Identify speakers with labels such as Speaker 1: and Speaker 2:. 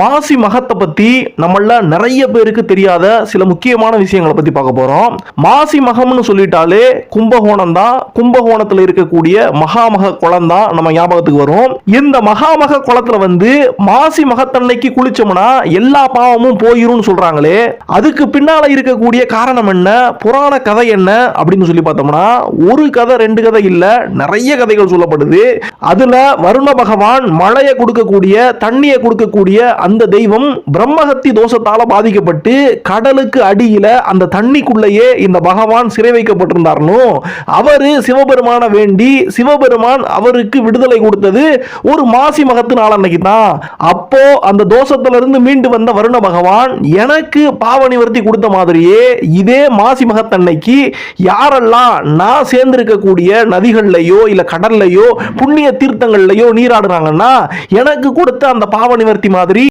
Speaker 1: மாசி மகத்தை பத்தி நம்மள நிறைய பேருக்கு தெரியாத சில முக்கியமான விஷயங்களை பத்தி பார்க்க போறோம். மாசி மகம்னு சொல்லிட்டாலே கும்பகோணம் தான் கும்பகோணத்தில் இருக்கக்கூடிய மகாமக குளம் தான் நம்ம ஞாபகத்துக்கு வரும். இந்த மகாமக குளத்துல வந்து மாசி மகத்தன்னைக்கு குளிச்சோம்னா எல்லா பாவமும் போயிரும்னு சொல்றாங்களே. அதுக்கு பின்னால இருக்கக்கூடிய காரணம் என்ன? புராண கதை என்ன? அப்படின்னு சொல்லி பார்த்தோம்னா ஒரு கதை ரெண்டு கதை இல்ல நிறைய கதைகள் சொல்லப்படுது. அதுல வருண பகவான் மழையை கொடுக்கக்கூடிய தண்ணியை கொடுக்கக்கூடிய அந்த தெய்வம் பிரம்மஹத்தி தோஷத்தால பாதிக்கப்பட்டு கடலுக்கு அடியில அந்த தண்ணிக்குள்ளேயே இந்த பகவான் சிறை வைக்கப்பட்டிருந்தார்னோ. அவரு சிவபெருமான வேண்டி சிவபெருமான் அவருக்கு விடுதலை கொடுத்தது ஒரு மாசி மகத்து நாள் அன்னைக்கு தான் அப்போ அந்த தோஷத்திலிருந்து மீண்டு வந்த வருண பகவான் எனக்கு பாவ நிவர்த்தி கொடுத்த மாதிரியே இதே மாசி மகத்தன்னைக்கு யாரெல்லாம் நான் சேர்ந்திருக்கக்கூடிய நதிகள்லையோ இல்ல கடல்லையோ புண்ணிய தீர்த்தங்கள்லையோ நீராடுறாங்கன்னா எனக்கு கொடுத்த அந்த பாவ நிவர்த்தி மாதிரி